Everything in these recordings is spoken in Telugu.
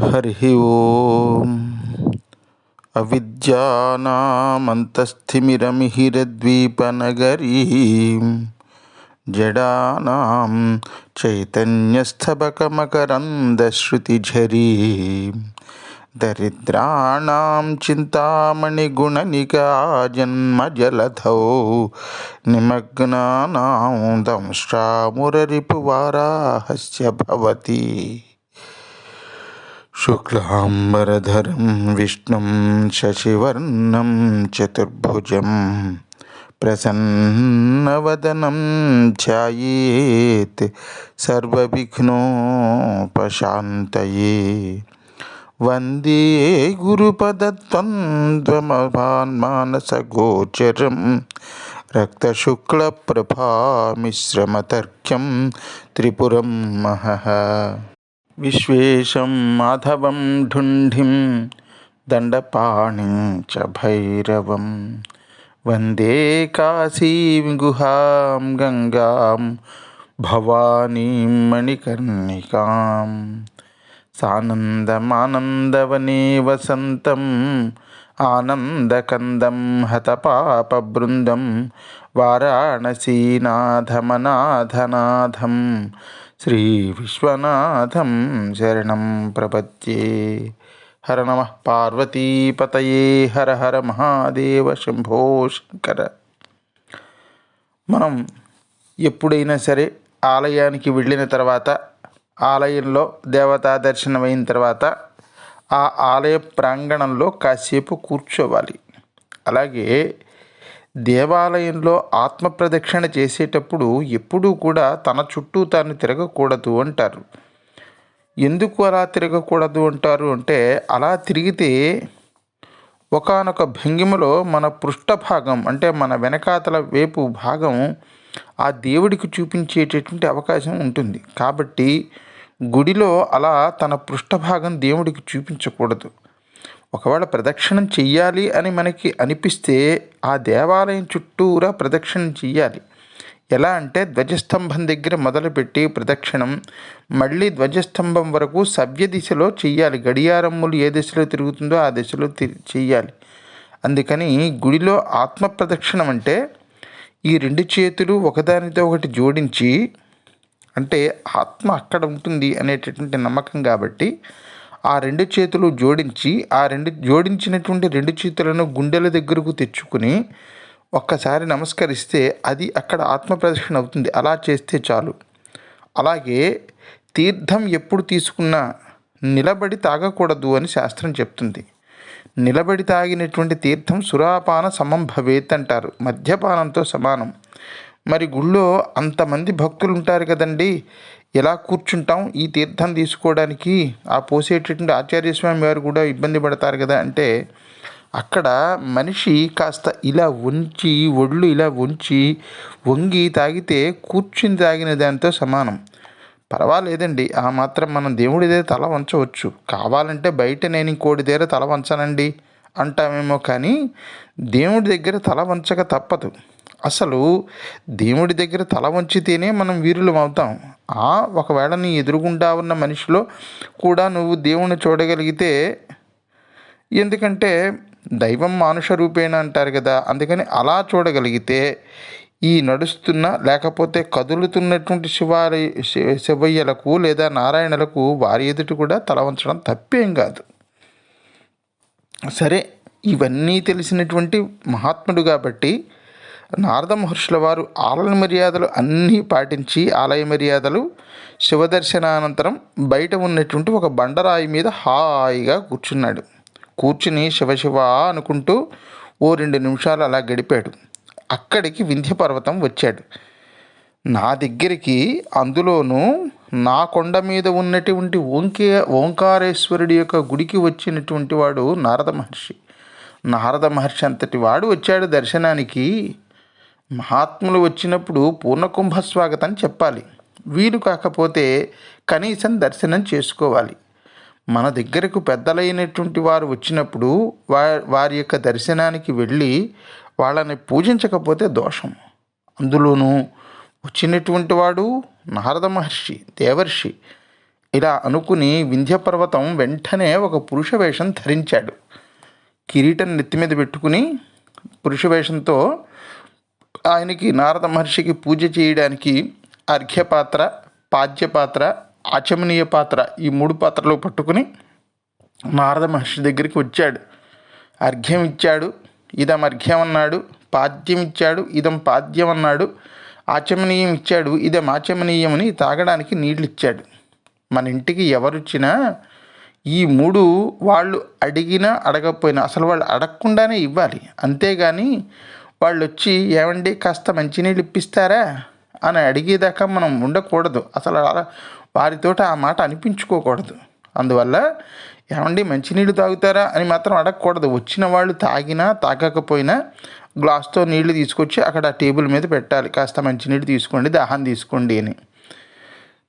హరి ఓం. అవిద్యానామంతస్థిమిరమిహిరద్వీపనగరీ. జడానాం చైతన్యస్థబకమకరందశ్రుతిఝరీ దరిద్రాణం చింతామణిగుణనికా జన్మజలధౌ నిమగ్నానాం దంష్ట్రామురరిపువారాహస్య భవతి శుక్లాంబరధరం విష్ణుం శశివర్ణం చతుర్భుజం ప్రసన్నవదనం ధ్యాయేత్ సర్వవిఘ్నోపశాంతయే వందే గురుపదత్వంద్వమమానసగోచరం రక్తశుక్లప్రభామిశ్రమతర్క్యం త్రిపురం మహః విశ్వేశం మాధవం ఢుంఢిం దండపాణిం చ భైరవం వందే కాశీం గుహాం గంగాం భవానీం మణికర్ణికాం సానందమానందవనే వసంతం ఆనందకందం హతపాపబృందం వారాణసీనాథమనాథనాథం శ్రీ విశ్వనాథం శరణం ప్రపత్యే హర నమ పార్వతీపతయే. హర హర మహాదేవ శంభో శంకర. మనం ఎప్పుడైనా సరే ఆలయానికి వెళ్ళిన తర్వాత ఆలయంలో దేవతా దర్శనం అయిన తర్వాత ఆ ఆలయ ప్రాంగణంలో కాసేపు కూర్చోవాలి. అలాగే దేవాలయంలో ఆత్మ ప్రదక్షిణ చేసేటప్పుడు ఎప్పుడూ కూడా తన చుట్టూ తాను తిరగకూడదు అంటారు. ఎందుకు అలా తిరగకూడదు అంటారు అంటే అలా తిరిగితే ఒకానొక భంగిమలో మన పృష్ఠభాగం అంటే మన వెనకాతల వైపు భాగం ఆ దేవుడికి చూపించేటటువంటి అవకాశం ఉంటుంది. కాబట్టి గుడిలో అలా తన పృష్ఠభాగం దేవుడికి చూపించకూడదు. ఒకవేళ ప్రదక్షిణం చెయ్యాలి అని మనకి అనిపిస్తే ఆ దేవాలయం చుట్టూరా ప్రదక్షిణం చెయ్యాలి. ఎలా అంటే ధ్వజస్తంభం దగ్గర మొదలుపెట్టి ప్రదక్షిణం మళ్ళీ ధ్వజస్తంభం వరకు సవ్య దిశలో చెయ్యాలి. గడియారమ్ములు ఏ దిశలో తిరుగుతుందో ఆ దిశలో చెయ్యాలి. అందుకని గుడిలో ఆత్మ ప్రదక్షిణం అంటే ఈ రెండు చేతులు ఒకదానితో ఒకటి జోడించి అంటే ఆత్మ అక్కడ ఉంటుంది అనేటటువంటి నమ్మకం కాబట్టి ఆ రెండు చేతులు జోడించి ఆ రెండు జోడించినటువంటి రెండు చేతులను గుండెల దగ్గరకు తెచ్చుకుని ఒక్కసారి నమస్కరిస్తే అది అక్కడ ఆత్మప్రదక్షిణ అవుతుంది. అలా చేస్తే చాలు. అలాగే తీర్థం ఎప్పుడు తీసుకున్నా నిలబడి తాగకూడదు అని శాస్త్రం చెప్తుంది. నిలబడి తాగినటువంటి తీర్థం సురాపాన సమం భవేత్ అంటారు. మద్యపానంతో సమానం. మరి గుళ్ళో అంతమంది భక్తులు ఉంటారు కదండి. ఎలా కూర్చుంటాం? ఈ తీర్థం తీసుకోవడానికి ఆ పోసేటటువంటి ఆచార్యస్వామి వారు కూడా ఇబ్బంది పడతారు కదా అంటే అక్కడ మనిషి కాస్త ఇలా వంచి ఒళ్ళు ఇలా ఉంచి వంగి తాగితే కూర్చుని తాగిన దానితో సమానం. పర్వాలేదండి ఆ మాత్రం మనం దేవుడిదే తల వంచవచ్చు. కావాలంటే బయట నేను ఇంకోటి దగ్గర తల వంచనండి అంటామేమో కానీ దేవుడి దగ్గర తల వంచక తప్పదు. అసలు దేవుడి దగ్గర తల వంచితేనే మనం వీరులం అవుతాం. ఆ ఒకవేళ నీ ఎదురుగుండా ఉన్న మనిషిలో కూడా నువ్వు దేవుణ్ణి చూడగలిగితే ఎందుకంటే దైవం మానుష రూపేణ అంటారు కదా అందుకని అలా చూడగలిగితే ఈ నడుస్తున్న లేకపోతే కదులుతున్నటువంటి శివాలయ శివయ్యలకు లేదా నారాయణలకు వారి ఎదుటి కూడా తల వంచడం తప్పేం కాదు. సరే ఇవన్నీ తెలిసినటువంటి మహాత్ముడు కాబట్టి నారద మహర్షుల వారు ఆలయ మర్యాదలు అన్నీ పాటించి ఆలయ మర్యాదలు శివదర్శనానంతరం బయట ఉన్నటువంటి ఒక బండరాయి మీద హాయిగా కూర్చున్నాడు. కూర్చుని శివశివ అనుకుంటూ ఓ రెండు నిమిషాలు అలా గడిపాడు. అక్కడికి వింధ్య పర్వతం వచ్చాడు. నా దగ్గరికి అందులోనూ నా కొండ మీద ఉన్నటువంటి ఓంకే ఓంకారేశ్వరుడి యొక్క గుడికి వచ్చినటువంటి వాడు నారద మహర్షి. నారద మహర్షి అంతటి వాడు వచ్చాడు దర్శనానికి. మహాత్ములు వచ్చినప్పుడు పూర్ణకుంభ స్వాగతం చెప్పాలి. వీలు కాకపోతే కనీసం దర్శనం చేసుకోవాలి. మన దగ్గరకు పెద్దలైనటువంటి వారు వచ్చినప్పుడు వా వారి యొక్క దర్శనానికి వెళ్ళి వాళ్ళని పూజించకపోతే దోషం. అందులోనూ వచ్చినటువంటి వాడు నారద మహర్షి దేవర్షి ఇలా అనుకుని వింధ్యపర్వతం వెంటనే ఒక పురుష వేషం ధరించాడు. కిరీటం నెత్తి మీద పెట్టుకుని పురుష వేషంతో ఆయనకి నారద మహర్షికి పూజ చేయడానికి అర్ఘ్యపాత్ర పాద్యపాత్ర ఆచమనీయ పాత్ర ఈ మూడు పాత్రలు పట్టుకుని నారద మహర్షి దగ్గరికి వచ్చాడు. అర్ఘ్యం ఇచ్చాడు ఇదం అర్ఘ్యం అన్నాడు పాద్యం ఇచ్చాడు ఇదం పాద్యం అన్నాడు ఆచమనీయం ఇచ్చాడు ఇదం ఆచమనీయమని తాగడానికి నీళ్ళు ఇచ్చాడు మన ఇంటికి ఎవరొచ్చినా ఈ మూడు వాళ్ళు అడిగినా అడగకపోయినా అసలు వాళ్ళు అడగకుండానే ఇవ్వాలి. అంతేగాని వాళ్ళు వచ్చి ఏమండి కాస్త మంచినీళ్ళు ఇప్పిస్తారా? అని అడిగేదాకా మనం ఉండకూడదు. అసలు అలా ఆ మాట అనిపించుకోకూడదు. అందువల్ల ఏమండి మంచినీళ్ళు తాగుతారా? అని మాత్రం అడగకూడదు. వచ్చిన వాళ్ళు తాగినా తాగకపోయినా గ్లాస్తో నీళ్ళు తీసుకొచ్చి అక్కడ టేబుల్ మీద పెట్టాలి. కాస్త మంచినీళ్ళు తీసుకోండి దాహం తీసుకోండి అని.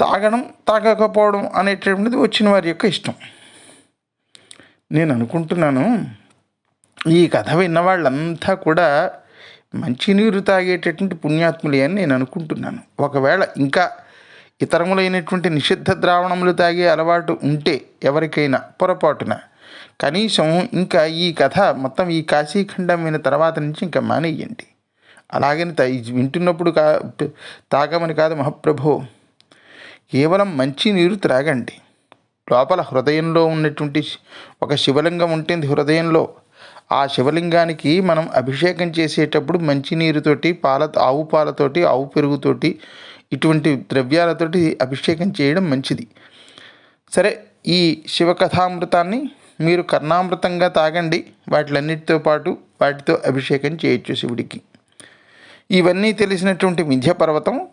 తాగడం తాగకపోవడం అనేటటువంటిది వచ్చిన వారి యొక్క ఇష్టం. నేను అనుకుంటున్నాను ఈ కథ విన్న వాళ్ళంతా కూడా మంచినీరు తాగేటటువంటి పుణ్యాత్ములే అని నేను అనుకుంటున్నాను. ఒకవేళ ఇంకా ఇతరములైనటువంటి నిషిద్ధ ద్రావణములు తాగే అలవాటు ఉంటే ఎవరికైనా పొరపాటున. కనీసం ఇంకా ఈ కథ మొత్తం ఈ కాశీఖండం విన తర్వాత నుంచి ఇంకా మానేయండి. అలాగని తా వింటున్నప్పుడు కా తాగమని కాదు మహాప్రభు కేవలం మంచి నీరు త్రాగండి. లోపల హృదయంలో ఉన్నటువంటి ఒక శివలింగం ఉంటుంది హృదయంలో ఆ శివలింగానికి మనం అభిషేకం చేసేటప్పుడు మంచినీరుతోటి పాల ఆవు పాలతోటి ఆవు పెరుగుతోటి ఇటువంటి ద్రవ్యాలతోటి అభిషేకం చేయడం మంచిది. సరే ఈ శివకథామృతాన్ని మీరు కర్ణామృతంగా తాగండి. వాటిలన్నిటితో పాటు వాటితో అభిషేకం చేయొచ్చు శివుడికి. ఇవన్నీ తెలిసినటువంటి వింధ్యపర్వతం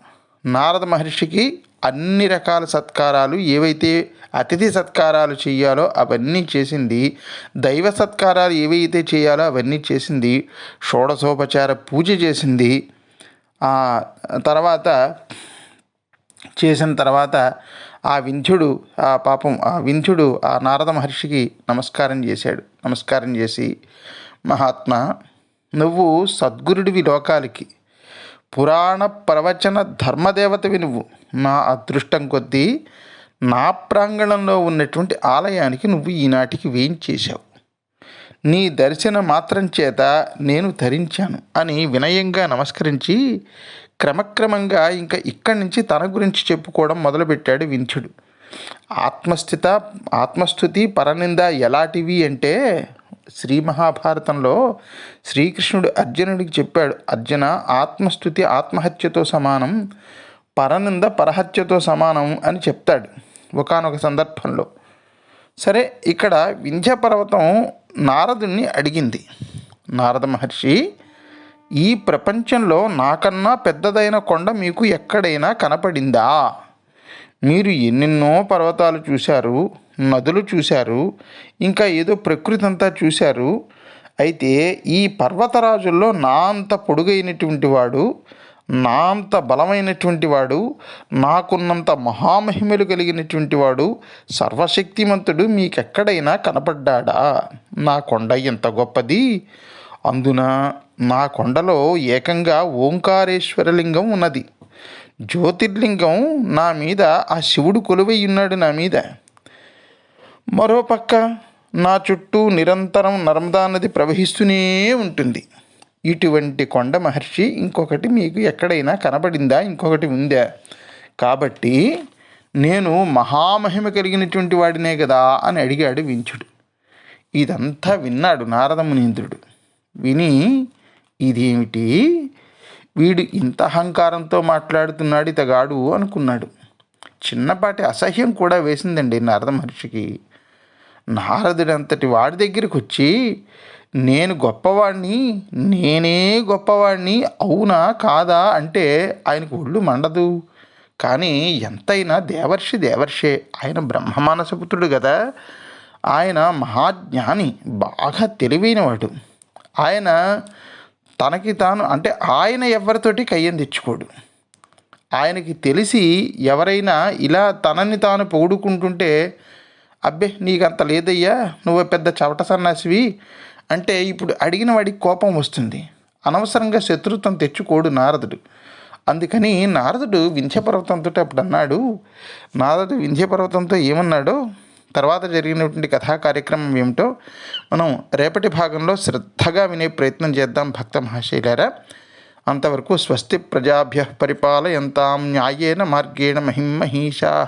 నారద మహర్షికి అన్ని రకాల సత్కారాలు ఏవైతే అతిథి సత్కారాలు చేయాలో అవన్నీ చేసింది దైవ సత్కారాలు ఏవైతే చేయాలో అవన్నీ చేసింది షోడశోపచార పూజ చేసింది. ఆ తర్వాత చేసిన తర్వాత ఆ వింధ్యుడు ఆ పాపం ఆ వింధ్యుడు ఆ నారద మహర్షికి నమస్కారం చేశాడు. నమస్కారం చేసి మహాత్మా నువ్వు సద్గురుడివి లోకాలకి. పురాణ ప్రవచన ధర్మదేవతవి నువ్వు. నా అదృష్టం కొద్దీ నా ప్రాంగణంలో ఉన్నటువంటి ఆలయానికి నువ్వు ఈనాటికి వేయించేశావు. నీ దర్శన మాత్రం చేత నేను ధరించాను అని వినయంగా నమస్కరించి క్రమక్రమంగా ఇంకా ఇక్కడి నుంచి తన గురించి చెప్పుకోవడం మొదలుపెట్టాడు వించుడు ఆత్మస్థిత ఆత్మస్థుతి పరనింద ఎలాంటివి అంటే శ్రీ మహాభారతంలో శ్రీకృష్ణుడు అర్జునుడికి చెప్పాడు అర్జున ఆత్మస్థుతి ఆత్మహత్యతో సమానం పరనింద పరహత్యతో సమానం అని చెప్తాడు ఒకానొక సందర్భంలో. సరే ఇక్కడ వింధ్య పర్వతం నారదుణ్ణి అడిగింది. నారద మహర్షి ఈ ప్రపంచంలో నాకన్నా పెద్దదైన కొండ మీకు ఎక్కడైనా కనపడిందా? మీరు ఎన్నెన్నో పర్వతాలు చూశారు నదులు చూశారు ఇంకా ఏదో ప్రకృతి అంతా చూశారు. అయితే ఈ పర్వతరాజుల్లో నా అంత పొడుగైనటువంటి వాడు నా అంత బలమైనటువంటి వాడు నాకున్నంత మహామహిమలు కలిగినటువంటి వాడు సర్వశక్తిమంతుడు మీకెక్కడైనా కనపడ్డాడా? నా కొండ ఎంత గొప్పది. అందున నా కొండలో ఏకంగా ఓంకారేశ్వరలింగం ఉన్నది. జ్యోతిర్లింగం నా మీద ఆ శివుడు కొలువై ఉన్నాడు నా మీద. మరోపక్క నా చుట్టూ నిరంతరం నర్మదా నది ప్రవహిస్తూనే ఉంటుంది. ఇటువంటి కొండ మహర్షి ఇంకొకటి మీకు ఎక్కడైనా కనబడిందా? ఇంకొకటి ఉందా? కాబట్టి నేను మహామహిమ కలిగినటువంటి వాడినే కదా అని అడిగాడు వించుడు. ఇదంతా విన్నాడు నారద మునీంద్రుడు. విని ఇదేమిటి? వీడు ఇంత అహంకారంతో మాట్లాడుతున్నాడు ఇతగాడు అనుకున్నాడు. చిన్నపాటి అసహ్యం కూడా వేసిందండి నారద మహర్షికి. నారదుడు అంతటి వాడి దగ్గరికి వచ్చి నేను గొప్పవాడిని నేనే గొప్పవాడిని అవునా కాదా? అంటే ఆయనకు ఒళ్ళు మండదు. కానీ ఎంతైనా దేవర్షి దేవర్షే. ఆయన బ్రహ్మమానసపుత్రుడు కదా ఆయన మహాజ్ఞాని బాగా తెలివైనవాడు. ఆయన తనకి తాను అంటే ఆయన ఎవరితోటి కయ్యం తెచ్చుకోడు. ఆయనకి తెలిసి ఎవరైనా ఇలా తనని తాను పొగుడుకుంటుంటే అబ్బే నీకంత లేదయ్యా నువ్వు పెద్ద చవట సన్నాసివి అంటే ఇప్పుడు అడిగిన వాడికి కోపం వస్తుంది. అనవసరంగా శత్రుత్వం తెచ్చుకోడు నారదుడు. అందుకని నారదుడు వింధ్యపర్వతంతో అప్పుడు అన్నాడు. నారదుడు వింధ్యపర్వతంతో ఏమన్నాడో తర్వాత జరిగినటువంటి కథా కార్యక్రమం ఏమిటో మనం రేపటి భాగంలో శ్రద్ధగా వినే ప్రయత్నం చేద్దాం భక్త మహాశైలారా. అంతవరకు స్వస్తి ప్రజాభ్య పరిపాలయంతాం న్యాయేన మార్గేణ మహిమహీషా